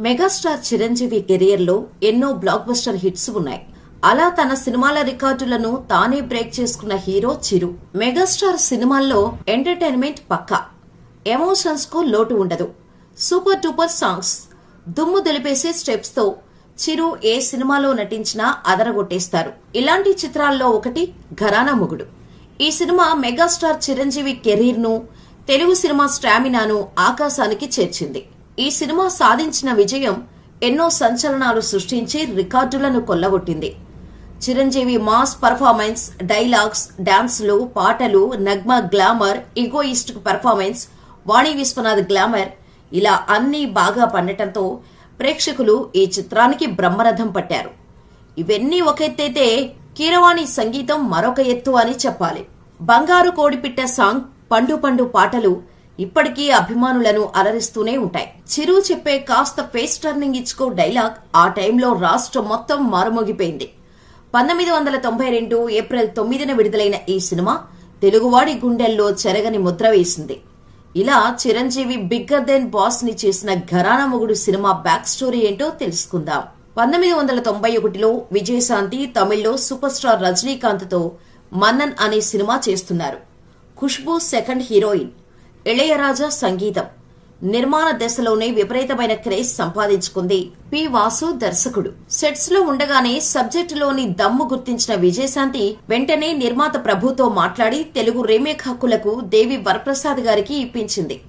Megastar Chiranjeevi కెరియర్లో ఎన్నో block buster hits ఉన్నాయి. అలా తన సినిమాల రికార్డులను తానే బ్రేక్ చేసుకున్న హీరో చిరు. మెగాస్టార్ సినిమాల్లో ఎంటర్టైన్మెంట్ పక్కా. ఎమోషన్స్కు లోటు ఉండదు. Super duper songs. దుమ్ము దులిపేసే స్టెప్స్తో చిరు ఏ సినిమాలో నటించినా అదరగొట్టేస్తారు. ఇలాంటి చిత్రాల్లో ఒకటి ఘరానా మొగుడు. ఈ సినిమా మెగాస్టార్ చిరంజీవి కెరీర్ను తెలుగు సినిమా స్టామినాను ఆకాశానికి చేర్చింది. ఈ సినిమా సాధించిన విజయం ఎన్నో సంచలనాలు సృష్టించి రికార్డులను కొల్లగొట్టింది. చిరంజీవి మాస్ పర్ఫార్మెన్స్ డైలాగ్స్ డాన్సులు పాటలు Nagma glamour egoist performance Vani Viswanath glamour ఇలా అన్నీ బాగా పండటంతో ప్రేక్షకులు ఈ చిత్రానికి బ్రహ్మరథం పట్టారు. ఇవన్నీ ఒక ఎత్తైతే కీరవాణి సంగీతం మరొక ఎత్తు అని చెప్పాలి. బంగారు కోడిపిట్ట సాంగ్ పండు పండు పాటలు ఇప్పటికీ అభిమానులను అలరిస్తూనే ఉంటాయి. చిరు చెప్పే కాస్త ఫేస్ టర్నింగ్ ఇచ్చుకో డైలాగ్ ఆ టైంలో రాష్ట్రం మొత్తం మారుమోగిపోయింది. పంతొమ్మిది వందల తొంభై రెండు ఏప్రిల్ తొమ్మిదిన విడుదలైన ఈ సినిమా తెలుగువాడి గుండెల్లో చెరగని ముద్ర వేసింది. ఇలా చిరంజీవి బిగ్గర్ దెన్ బాస్ని చేసిన ఘరానా మొగుడు సినిమా బ్యాక్ స్టోరీ ఏంటో తెలుసుకుందాం. పంతొమ్మిది వందల తొంభై ఒకటిలో విజయశాంతి తమిళ్ళో సూపర్ స్టార్ రజనీకాంత్తో మన్నన్ అనే సినిమా చేస్తున్నారు. ఖుష్బూ సెకండ్ హీరోయిన్ ఇళయరాజా సంగీతం. నిర్మాణ దశలోనే విపరీతమైన క్రేజ్ సంపాదించుకుంది. పి. వాసు దర్శకుడు. సెట్స్లో ఉండగానే సబ్జెక్టులోని దమ్ము గుర్తించిన విజయశాంతి వెంటనే నిర్మాత ప్రభుతో మాట్లాడి తెలుగు రీమేక్ హక్కులకు దేవి వరప్రసాద్ గారికి ఇప్పించింది.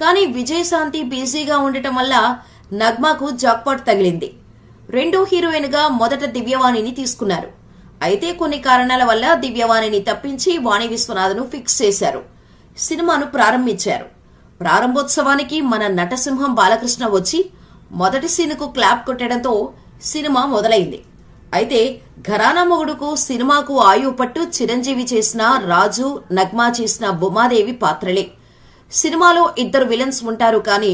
కానీ విజయశాంతి బిజీగా ఉండటం వల్ల నగ్మాకు జాక్పాట్ తగిలింది. రెండో హీరోయిన్గా మొదట దివ్యవాణిని తీసుకున్నారు. అయితే కొన్ని కారణాల వల్ల దివ్యవాణిని తప్పించి వాణి విశ్వనాథ్ను ఫిక్స్ చేశారు. సినిమాను ప్రారంభించారు. ప్రారంభోత్సవానికి మన నటసింహం బాలకృష్ణ వచ్చి మొదటి సీనుకు క్లాప్ కొట్టడంతో సినిమా మొదలైంది. అయితే ఘరానా మొగుడుకు సినిమాకు ఆయువు పట్టు చిరంజీవి చేసిన రాజు నగ్మా చేసిన బొమాదేవి పాత్రలే. సినిమాలో ఇద్దరు విలన్స్ ఉంటారు కానీ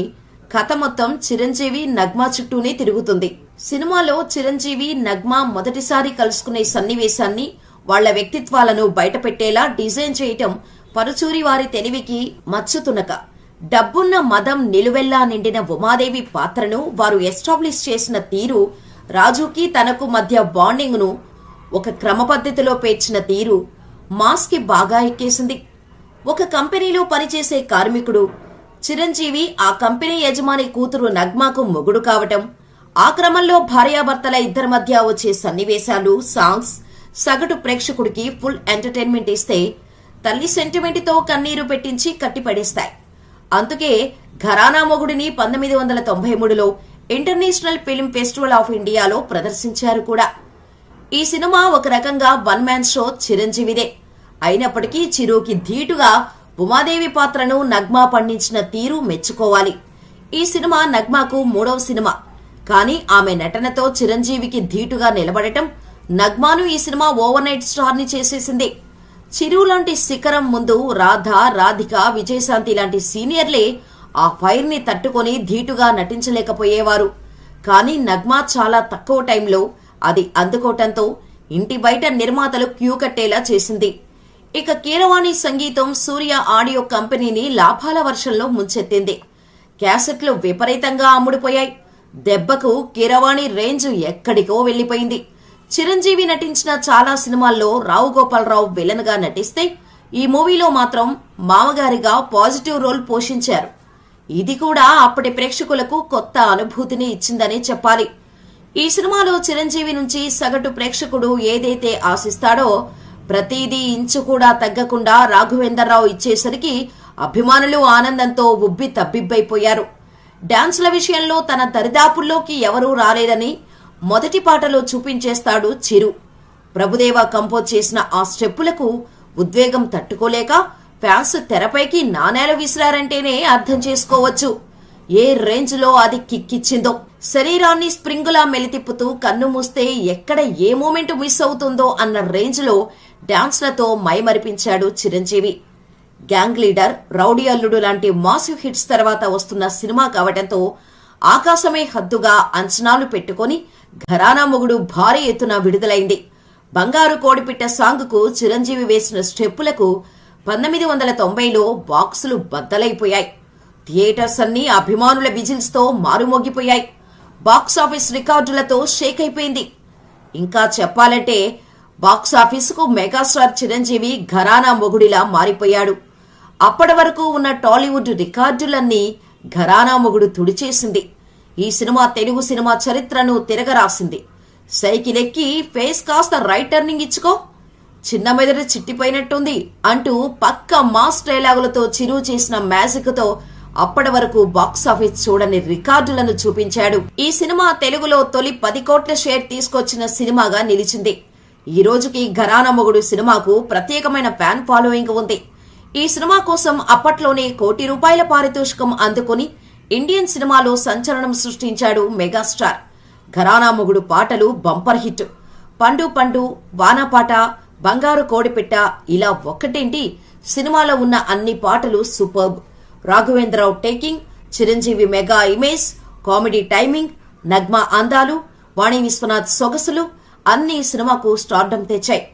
కథ మొత్తం చిరంజీవి నగ్మా చుట్టూనే తిరుగుతుంది. సినిమాలో చిరంజీవి నగ్మా మొదటిసారి కలుసుకునే సన్నివేశాన్ని వాళ్ళ వ్యక్తిత్వాలను బయటపెట్టేలా డిజైన్ చేయటం పరుచూరి వారి తెలివికి మచ్చుతునక. డబ్బున్న మదం నిలువెల్లా నిండిన ఉమాదేవి పాత్రను వారు ఎస్టాబ్లిష్ చేసిన తీరు రాజుకి తనకు మధ్య బాండింగ్ను ఒక క్రమ పద్ధతిలో పేర్చిన తీరు మాస్కి బాగా ఎక్కేసింది. ఒక కంపెనీలో పనిచేసే కార్మికుడు చిరంజీవి ఆ కంపెనీ యజమాని కూతురు నగ్మాకు మొగుడు కావటం ఆ క్రమంలో భార్యాభర్తల ఇద్దరి మధ్య వచ్చే సన్నివేశాలు సాంగ్స్ సగటు ప్రేక్షకుడికి ఫుల్ ఎంటర్టైన్మెంట్ ఇస్తే తల్లి సెంటిమెంట్తో కన్నీరు పెట్టించి కట్టిపడేస్తాయి. అందుకే ఘరానా మొగుడిని పంతొమ్మిది వందల తొంభై మూడులో ఇంటర్నేషనల్ ఫిల్మ్ ఫెస్టివల్ ఆఫ్ ఇండియాలో ప్రదర్శించారు కూడా. ఈ సినిమా ఒక రకంగా వన్ మ్యాన్ షో చిరంజీవిదే. అయినప్పటికీ చిరుకి ధీటుగా ఉమాదేవి పాత్రను నగ్మా పండించిన తీరు మెచ్చుకోవాలి. ఈ సినిమా నగ్మాకు మూడవ సినిమా. కానీ ఆమె నటనతో చిరంజీవికి ధీటుగా నిలబడటం నగ్మాను ఈ సినిమా ఓవర్ నైట్ స్టార్ని చేసేసింది. చిరు లాంటి శిఖరం ముందు రాధ రాధిక విజయశాంతి లాంటి సీనియర్లే ఆ ఫైర్ని తట్టుకొని ధీటుగా నటించలేకపోయేవారు. కానీ నగ్మా చాలా తక్కువ టైంలో అది అందుకోవటంతో ఇంటి బయట నిర్మాతలు క్యూ కట్టేలా చేసింది. ఇక కీరవాణి సంగీతం సూర్య ఆడియో కంపెనీని లాభాల వర్షంలో ముంచెత్తింది. క్యాసెట్లు విపరీతంగా అమ్ముడుపోయాయి. దెబ్బకు కీరవాణి రేంజ్ ఎక్కడికో వెళ్ళిపోయింది చిరంజీవి నటించిన చాలా సినిమాల్లో రావు గోపాలరావు విలన్గా నటిస్తే ఈ మూవీలో మాత్రం మామగారిగా పాజిటివ్ రోల్ పోషించారు. ఇది కూడా అప్పటి ప్రేక్షకులకు కొత్త అనుభూతిని ఇచ్చిందనే చెప్పాలి. ఈ సినిమాలో చిరంజీవి నుంచి సగటు ప్రేక్షకుడు ఏదైతే ఆశిస్తాడో ప్రతిదీ ఇంచు కూడా తగ్గకుండా రాఘవేంద్రరావు ఇచ్చేసరికి అభిమానులు ఆనందంతో ఉబ్బి తబ్బిబ్బైపోయారు. డాన్స్ల విషయంలో తన దరిదాపుల్లోకి ఎవరూ రాలేదని మొదటి పాటలో చూపించేస్తాడు చిరు. ప్రభుదేవ కంపోజ్ చేసిన ఆ స్టెప్పులకు ఉద్వేగం తట్టుకోలేక ఫ్యాన్స్ తెరపైకి నాణేలు విసిరారంటేనే అర్థం చేసుకోవచ్చు. ఏ రేంజ్లో అది కిక్కిచ్చిందో శరీరాన్ని స్ప్రింగులా మెలితిప్పుతూ కన్ను మూస్తే ఎక్కడ ఏ మూమెంట్ మిస్ అవుతుందో అన్న రేంజ్లో డాన్స్లతో మైమరిపించాడు Chiranjeevi. Gang leader rowdy Alludu లాంటి మాసివ్ హిట్స్ తర్వాత వస్తున్న సినిమా కావడంతో ఆకాశమే హద్దుగా అంచనాలు పెట్టుకొని ఘరానా మొగుడు భారీ ఎత్తున విడుదలైంది. బంగారు కోడిపిట్ట సాంగ్కు చిరంజీవి వేసిన స్టెప్పులకు పంతొమ్మిది వందల తొంభైలో బాక్సులు బద్దలైపోయాయి. థియేటర్స్ అన్నీ అభిమానుల విజిల్స్తో మారుమోగిపోయాయి. బాక్స్ ఆఫీస్ రికార్డులతో షేక్ అయిపోయింది. ఇంకా చెప్పాలంటే బాక్స్ ఆఫీసుకు మెగాస్టార్ చిరంజీవి ఘరానా మొగుడిలా మారిపోయాడు. అప్పటి వరకు ఉన్న టాలీవుడ్ రికార్డులన్నీ ఘరానా మొగుడు తుడిచేసింది. ఈ సినిమా తెలుగు సినిమా చరిత్రను తిరగరాసింది. సైకిల్ ఎక్కి ఫేస్ కాస్త రైట్ టర్నింగ్ ఇచ్చుకో. చిన్న మెదడు చిట్టిపోయినట్టుంది అంటూ పక్క మాస్ డైలాగులతో చిరు చేసిన మ్యాజిక్తో అప్పటి వరకు బాక్స్ ఆఫీస్ చూడని రికార్డులను చూపించాడు. ఈ సినిమా తెలుగులో తొలి పది కోట్ల షేర్ తీసుకొచ్చిన సినిమాగా నిలిచింది. ఈ రోజుకి ఘరానా మొగుడు సినిమాకు ప్రత్యేకమైన ఫ్యాన్ ఫాలోయింగ్ ఉంది. ఈ సినిమా కోసం అప్పట్లోనే కోటి రూపాయల పారితోషికం అందుకుని ఇండియన్ సినిమాలో సంచలనం సృష్టించాడు మెగాస్టార్. ఘరానా మొగుడు పాటలు బంపర్ హిట్. పండు పండు వానపాట బంగారు కోడిపిట్ట ఇలా ఒక్కటేంటి? సినిమాలో ఉన్న అన్ని పాటలు superb. Raghavendra Rao taking Chiranjeevi mega image comedy timing Nagma అందాలు వాణి విశ్వనాథ్ సొగసులు అన్ని సినిమాకు స్టార్డం తెచ్చాయి.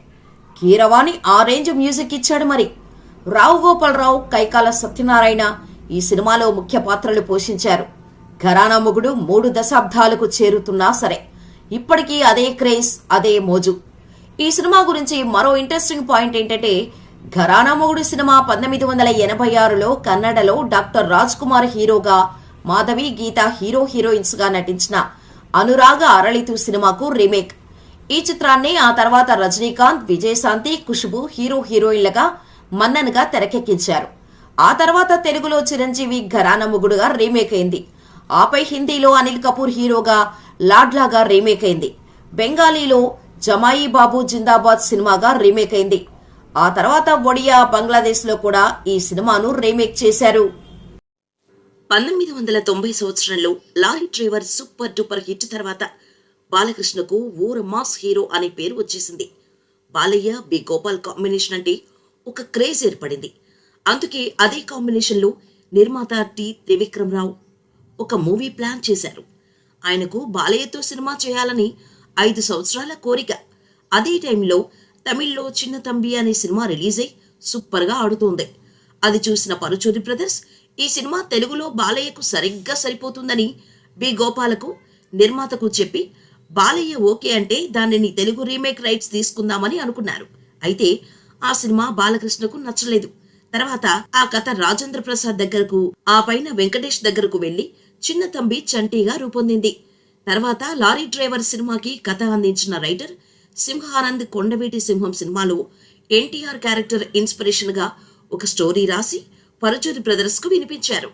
కీరవాణి ఆ రేంజ్ మ్యూజిక్ ఇచ్చాడు మరి. రావు గోపాలరావు కైకాల సత్యనారాయణ ఈ సినిమాలో ముఖ్య పాత్రలు పోషించారు. ఘరానా మొగుడు మూడు దశాబ్దాలకు చేరుతున్నా సరే ఇప్పటికీ అదే క్రేజ్ అదే మోజు. ఈ సినిమా గురించి మరో ఇంట్రెస్టింగ్ పాయింట్ ఏంటంటే ఘరానా మొగుడు సినిమా పంతొమ్మిది వందల ఎనభై ఆరులో కన్నడలో డాక్టర్ రాజ్ కుమార్ హీరోగా మాధవి గీత హీరో హీరోయిన్స్గా నటించిన అనురాగ అరళితు సినిమాకు రీమేక్. ఈ చిత్రాన్ని ఆ తర్వాత రజనీకాంత్ విజయశాంతి ఖుష్బు హీరో హీరోయిన్లుగా మన్నన్గా తెరకెక్కించారు. ఆ తర్వాత తెలుగులో చిరంజీవి ఘరానా ముగుడుగా రీమేక్ అయింది. ఆపై హిందీలో అనిల్ కపూర్ హీరోగా లాడ్లాగా రీమేక్ అయింది. బెంగాలీలో జమాయి బాబు జిందాబాద్ సినిమాగా రీమేక్ అయింది. ఆ తర్వాత ఒడియా బంగ్లాదేశ్లో కూడా ఈ సినిమాను రీమేక్ చేశారు. పంతొమ్మిది వందల తొంభై సంవత్సరంలో lorry driver super duper hit తర్వాత బాలకృష్ణకు ఓర మాస్ హీరో అనే పేరు వచ్చేసింది. బాలయ్య బి గోపాల్ కాంబినేషన్ అంటే ఒక క్రేజ్ ఏర్పడింది. అందుకే అదే కాంబినేషన్లో నిర్మాత టి త్రివిక్రమరావు ఒక మూవీ ప్లాన్ చేశారు. ఆయనకు బాలయ్యతో సినిమా చేయాలని ఐదు సంవత్సరాల కోరిక. అదే టైంలో తమిళ్ళో చిన్న తంబి అనే సినిమా రిలీజ్ అయి సూపర్గా ఆడుతోంది. అది చూసిన పరుచూరి బ్రదర్స్ ఈ సినిమా తెలుగులో బాలయ్యకు సరిగ్గా సరిపోతుందని బి గోపాలకు నిర్మాతకు చెప్పి బాలయ్య ఓకే అంటే దానిని తెలుగు రీమేక్ రైట్స్ తీసుకుందామని అనుకున్నారు. అయితే ఆ సినిమా బాలకృష్ణకు నచ్చలేదు. తర్వాత ఆ కథ రాజేంద్ర ప్రసాద్ దగ్గరకు ఆ పైన వెంకటేష్ దగ్గరకు వెళ్ళి చిన్న తంబి చంటీగా రూపొందింది. తర్వాత లారీ డ్రైవర్ సినిమాకి కథ అందించిన రైటర్ సింహానంద్ కొండవీటి సింహం సినిమాలో ఎన్టీఆర్ క్యారెక్టర్ ఇన్స్పిరేషన్గా ఒక స్టోరీ రాసి పరుచూరి బ్రదర్స్కు వినిపించారు.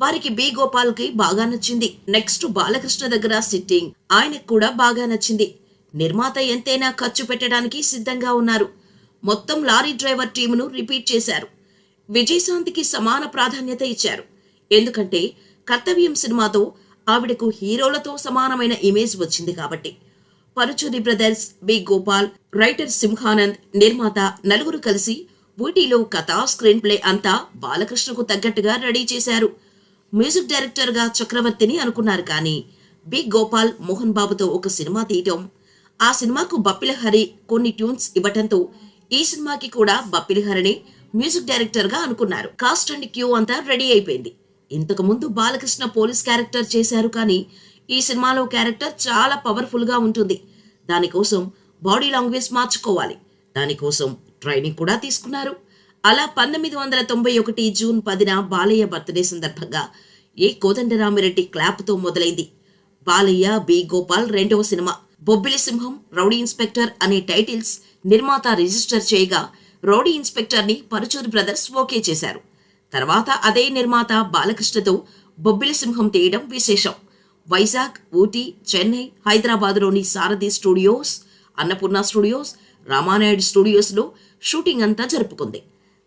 వారికి బి. గోపాల్కి బాగా నచ్చింది. నెక్స్ట్ బాలకృష్ణ దగ్గర సిట్టింగ్ ఆయనకు కూడా బాగా నచ్చింది. నిర్మాత ఎంతైనా ఖర్చు పెట్టడానికి సిద్ధంగా ఉన్నారు. మొత్తం లారీ డ్రైవర్ టీమును రిపీట్ చేశారు. విజయశాంతికి సమాన ప్రాధాన్యత ఇచ్చారు. ఎందుకంటే కర్తవ్యం సినిమాతో ఆవిడకు హీరోలతో సమానమైన ఇమేజ్ వచ్చింది కాబట్టి. Paruchuri brothers B. Gopal writer Simhanand నిర్మాత నలుగురు కలిసి ఊటీలో కథ స్క్రీన్ ప్లే అంతా బాలకృష్ణకు తగ్గట్టుగా రెడీ చేశారు. మ్యూజిక్ డైరెక్టర్గా చక్రవర్తిని అనుకున్నారు కానీ బి. గోపాల్ మోహన్ బాబుతో ఒక సినిమా తీయటం ఆ సినిమాకు బప్పిల హరి కొన్ని ట్యూన్స్ ఇవ్వటంతో ఈ సినిమాకి కూడా బప్పిలి మ్యూజిక్ డైరెక్టర్గా అనుకున్నారు. కాస్ట్ అండ్ క్యూ అంతా రెడీ అయిపోయింది. ఇంతకు ముందు బాలకృష్ణ పోలీస్ క్యారెక్టర్ చేశారు కానీ ఈ సినిమాలో క్యారెక్టర్ చాలా పవర్ఫుల్గా ఉంటుంది. దానికోసం బాడీ లాంగ్వేజ్ మార్చుకోవాలి. దానికోసం ట్రైనింగ్ కూడా తీసుకున్నారు. అలా పంతొమ్మిది వందల తొంభై ఒకటి జూన్ పదిన బాలయ్య బర్త్డే సందర్భంగా ఏ కోదండరామిరెడ్డి క్లాప్తో మొదలైంది. బాలయ్య బి గోపాల్ రెండవ cinema. Bobbili Simham rowdy inspector అనే టైటిల్స్ నిర్మాత రిజిస్టర్ చేయగా రౌడీ ఇన్స్పెక్టర్ని పరుచూరి బ్రదర్స్ ఓకే చేశారు. తర్వాత అదే నిర్మాత బాలకృష్ణతో బొబ్బిలి సింహం తీయడం విశేషం. వైజాగ్ ఊటీ చెన్నై హైదరాబాద్లోని సారథి స్టూడియోస్ అన్నపూర్ణ స్టూడియోస్ రామానాయుడు స్టూడియోస్లో షూటింగ్ అంతా జరుపుకుంది.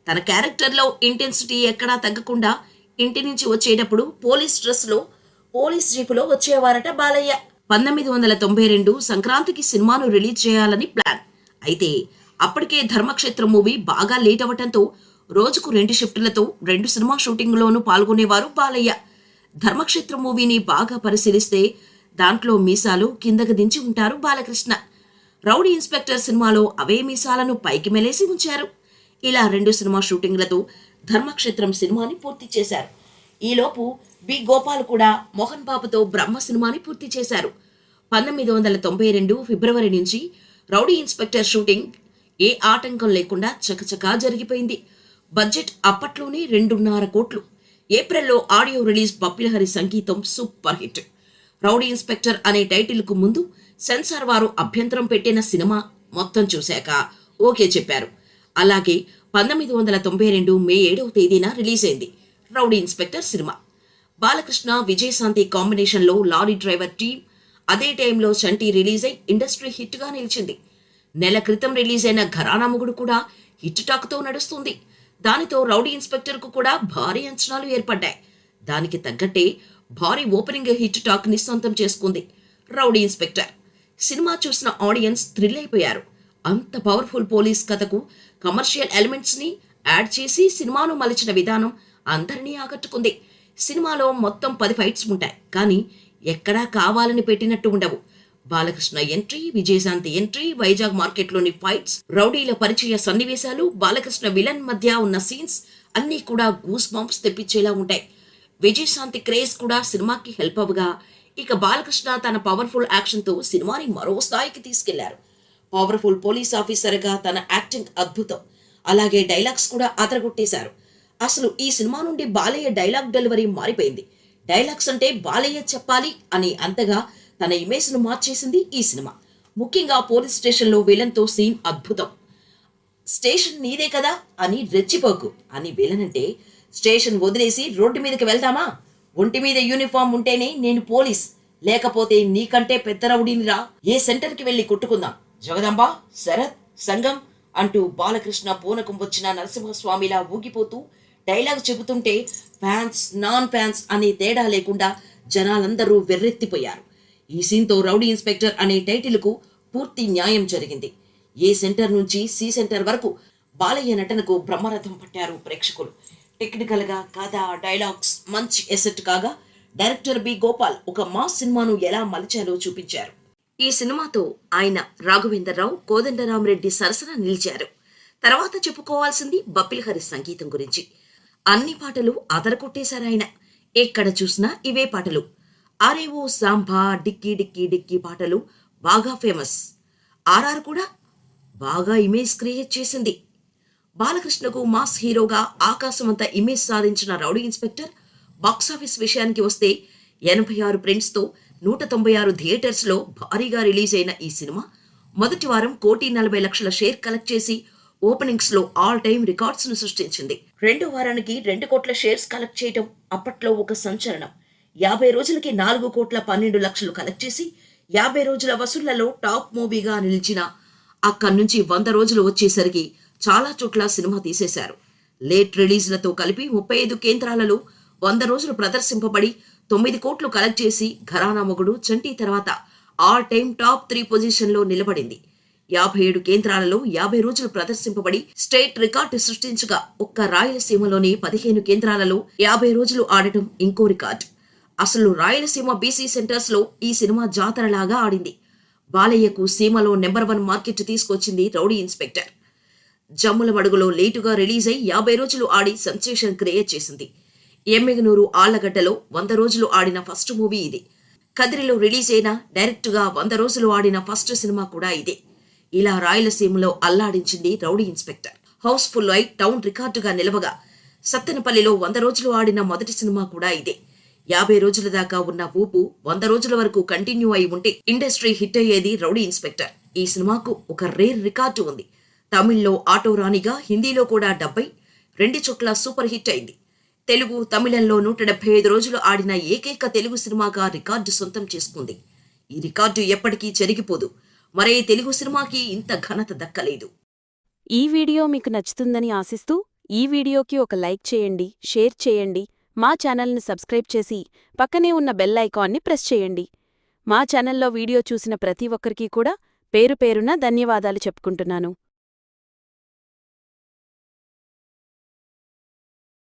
తన క్యారెక్టర్లో ఇంటెన్సిటీ ఎక్కడా తగ్గకుండా ఇంటి నుంచి వచ్చేటప్పుడు పోలీస్ డ్రెస్లో పోలీస్ జీపులో వచ్చేవారట బాలయ్య. పంతొమ్మిది వందల తొంభై రెండు సంక్రాంతికి సినిమాను రిలీజ్ చేయాలని ప్లాన్. అయితే అప్పటికే ధర్మక్షేత్రం మూవీ బాగా లేట్ అవ్వటంతో రోజుకు రెండు షిఫ్టులతో రెండు సినిమా షూటింగ్లోనూ పాల్గొనేవారు బాలయ్య. ధర్మక్షేత్రం మూవీని బాగా పరిశీలిస్తే దాంట్లో మీసాలు కిందకు దించి ఉంటారు బాలకృష్ణ. రౌడీ ఇన్స్పెక్టర్ సినిమాలో అవే మీసాలను పైకి మెలేసి ఉంచారు. ఇలా రెండు సినిమా షూటింగ్లతో ధర్మక్షేత్రం సినిమాని పూర్తి చేశారు. ఈలోపు బి. గోపాల్ కూడా మోహన్ బాబుతో బ్రహ్మ సినిమాని పూర్తి చేశారు. పంతొమ్మిది వందల తొంభై రెండు ఫిబ్రవరి నుంచి రౌడీ ఇన్స్పెక్టర్ షూటింగ్ ఏ ఆటంకం లేకుండా చకచకా జరిగిపోయింది. బడ్జెట్ అప్పట్లోనే రెండున్నర కోట్లు. ఏప్రిల్లో ఆడియో రిలీజ్ బప్పిలహరి సంగీతం సూపర్ హిట్. రౌడీ ఇన్స్పెక్టర్ అనే టైటిల్కు ముందు సెన్సార్ వారు అభ్యంతరం పెట్టిన సినిమా మొత్తం చూశాక ఓకే చెప్పారు. అలాగే పంతొమ్మిది వందల తొంభై రెండు మే ఏడవ తేదీన రిలీజ్ అయింది rowdy inspector cinema. Balakrishna Vijayashanti కాంబినేషన్లో లారీ డ్రైవర్ టీం అదే టైంలో చంటి రిలీజ్ అయి ఇండస్ట్రీ హిట్గా నిలిచింది. నెల క్రితం రిలీజ్ అయిన ఘరానా మొగుడు కూడా హిట్ టాక్తో నడుస్తుంది. దానితో రౌడీ ఇన్స్పెక్టర్కు కూడా భారీ అంచనాలు ఏర్పడ్డాయి. దానికి తగ్గట్టే భారీ ఓపెనింగ్ హిట్ టాక్ని సొంతం చేసుకుంది రౌడీ ఇన్స్పెక్టర్. సినిమా చూసిన ఆడియన్స్ థ్రిల్ అయిపోయారు. అంత పవర్ఫుల్ పోలీస్ కథకు కమర్షియల్ ఎలిమెంట్స్ని యాడ్ చేసి సినిమాను మలిచిన విధానం అందరినీ ఆకట్టుకుంది. సినిమాలో మొత్తం పది ఫైట్స్ ఉంటాయి. కానీ ఎక్కడా కావాలని పెట్టినట్టు ఉండవు. బాలకృష్ణ ఎంట్రీ విజయశాంతి ఎంట్రీ వైజాగ్ మార్కెట్లోని ఫైట్స్ రౌడీల పరిచయ సన్నివేశాలు బాలకృష్ణ విలన్ మధ్య ఉన్న సీన్స్ అన్నీ కూడా గూస్ బాంప్స్ తెప్పించేలా ఉంటాయి. విజయశాంతి క్రేజ్ కూడా సినిమాకి హెల్ప్ అవగా ఇక బాలకృష్ణ తన పవర్ఫుల్ యాక్షన్తో సినిమాని మరో స్థాయికి తీసుకెళ్ళారు. పవర్ఫుల్ పోలీస్ ఆఫీసర్గా తన యాక్టింగ్ అద్భుతం. అలాగే డైలాగ్స్ కూడా అదరగొట్టేశారు. అసలు ఈ సినిమా నుండి బాలయ్య డైలాగ్ డెలివరీ మారిపోయింది. డైలాగ్స్ అంటే బాలయ్య చెప్పాలి అని అంతగా తన ఇమేజ్ను మార్చేసింది ఈ సినిమా. ముఖ్యంగా పోలీస్ స్టేషన్లో విలన్తో సీన్ అద్భుతం. స్టేషన్ నీదే కదా అని రెచ్చిపోకు. అని విలనంటే స్టేషన్ వదిలేసి రోడ్డు మీదకి వెళ్దామా? ఒంటి మీద యూనిఫామ్ ఉంటేనే నేను పోలీస్. లేకపోతే నీకంటే పెద్ద రౌడీనిరా. ఏ సెంటర్కి వెళ్ళి కొట్టుకుందాం? జగదంబ శరత్ సంగం అంటూ బాలకృష్ణ పూనకం వచ్చిన నరసింహస్వామిలా ఊగిపోతూ డైలాగ్ చెబుతుంటే ఫ్యాన్స్ నాన్ ఫ్యాన్స్ అనే తేడా లేకుండా జనాలందరూ వెర్రెత్తిపోయారు. ఈ సీన్తో రౌడీ ఇన్స్పెక్టర్ అనే టైటిల్కు పూర్తి న్యాయం జరిగింది. ఏ సెంటర్ నుంచి సి సెంటర్ వరకు బాలయ్య నటనకు బ్రహ్మరథం పట్టారు ప్రేక్షకులు. టెక్నికల్గా కథ డైలాగ్స్ మంచి ఎసెట్ కాగా డైరెక్టర్ బి గోపాల్ ఒక మాస్ సినిమాను ఎలా మలిచారో చూపించారు. ఈ సినిమాతో ఆయన రాఘవేంద్రరావు కోదండరామరెడ్డి సరసన నిలిచారు. తర్వాత చెప్పుకోవాల్సింది బప్పిలహరి సంగీతం గురించి. అన్ని పాటలు అదరకొట్టేశారాయన ఎక్కడ చూసినా ఇవే పాటలు. అరే ఓ సాంబా డిక్కీ డిక్కీ డిక్కీ పాటలు బాగా ఫేమస్. ఆర్ఆర్ కూడా బాగా ఇమేజ్ క్రియేట్ చేసింది. బాలకృష్ణకు మాస్ హీరోగా ఆకాశమంత ఇమేజ్ సాధించిన రౌడీ ఇన్స్పెక్టర్ బాక్సాఫీస్ విషయానికి వస్తే ఎనభై ఆరు ప్రింట్స్తో నూట తొంభై ఆరు థియేటర్స్లో భారీగా రిలీజ్ అయిన ఈ సినిమా మొదటి వారం కోటి నలభై లక్షల షేర్ కలెక్ట్ చేసి ఓపెనింగ్స్లో ఆల్ టైమ్ రికార్డ్స్ను సృష్టించింది. రెండో వారానికి రెండు కోట్ల షేర్స్ కలెక్ట్ చేయడం అప్పట్లో ఒక సంచలనం. యాభై రోజులకి నాలుగు కోట్ల పన్నెండు లక్షలు కలెక్ట్ చేసి యాభై రోజుల వసూళ్ళలో టాప్ మూవీగా నిలిచిన అక్కడి నుంచి వంద రోజులు వచ్చేసరికి చాలా చోట్ల సినిమా తీసేశారు. లేట్ రిలీజ్లతో కలిపి ముప్పై ఐదు కేంద్రాలలో వంద రోజులు ప్రదర్శింపబడి తొమ్మిది కోట్లు కలెక్ట్ చేసి ఘరానా మొగుడు చంటి తర్వాత ఆల్ టైమ్ టాప్ త్రీ పొజిషన్లో నిలబడింది. యాభై ఏడు కేంద్రాలలో యాభై రోజులు ప్రదర్శింపబడి స్టేట్ రికార్డు సృష్టించగా ఒక్క రాయలసీమలోని పదిహేను కేంద్రాలలో యాభై రోజులు ఆడటం ఇంకో రికార్డు. అసలు రాయలసీమ బీసీ సెంటర్స్లో ఈ సినిమా జాతరలాగా ఆడింది. బాలయ్యకు సీమలో నెంబర్ వన్ మార్కెట్ తీసుకొచ్చింది రౌడీ ఇన్స్పెక్టర్. జమ్ముల మడుగులో లేటుగా రిలీజ్ అయి యాభై రోజులు ఆడి సెన్సేషన్ క్రియేట్ చేసింది. ఎమ్మెగనూరు ఆళ్ళగడ్డలో వంద రోజులు ఆడిన ఫస్ట్ మూవీ ఇది. కదిరిలో రిలీజ్ అయిన డైరెక్ట్గా వంద రోజులు ఆడిన ఫస్ట్ సినిమా కూడా ఇదే. ఇలా రాయలసీమలో అల్లాడించింది రౌడీ ఇన్స్పెక్టర్. హౌస్ఫుల్ అయి టౌన్ రికార్డుగా నిలవగా సత్తెనపల్లిలో వంద రోజులు ఆడిన మొదటి సినిమా కూడా ఇదే. యాభై రోజుల దాకా ఉన్న ఊపు వంద రోజుల వరకు కంటిన్యూ అయి ఉంటే ఇండస్ట్రీ హిట్ అయ్యేది రౌడీ ఇన్స్పెక్టర్. ఈ సినిమాకు ఒక రేర్ రికార్డు ఉంది. తమిళ్ళో ఆటో రాణిగా హిందీలో కూడా డెబ్బై రెండు చోట్ల సూపర్ హిట్ అయింది. తెలుగు తమిళంలో నూట డెబ్బై ఐదు రోజులు ఆడిన ఏకైక తెలుగు సినిమాగా రికార్డు సొంతం చేసుకుంది. ఈ రికార్డు ఎప్పటికీ చెరిగిపోదు మరే తెలుగు సినిమాకి ఇంత ఘనత దక్కలేదు. ఈ వీడియో మీకు నచ్చుతుందని ఆశిస్తూ ఈ వీడియోకి ఒక లైక్ చేయండి షేర్ చేయండి మా ఛానల్ని సబ్స్క్రైబ్ చేసి పక్కనే ఉన్న బెల్ ఐకాన్ని ప్రెస్ చేయండి. మా ఛానల్లో వీడియో చూసిన ప్రతి ఒక్కరికీ కూడా పేరు పేరున ధన్యవాదాలు చెప్పుకుంటున్నాను.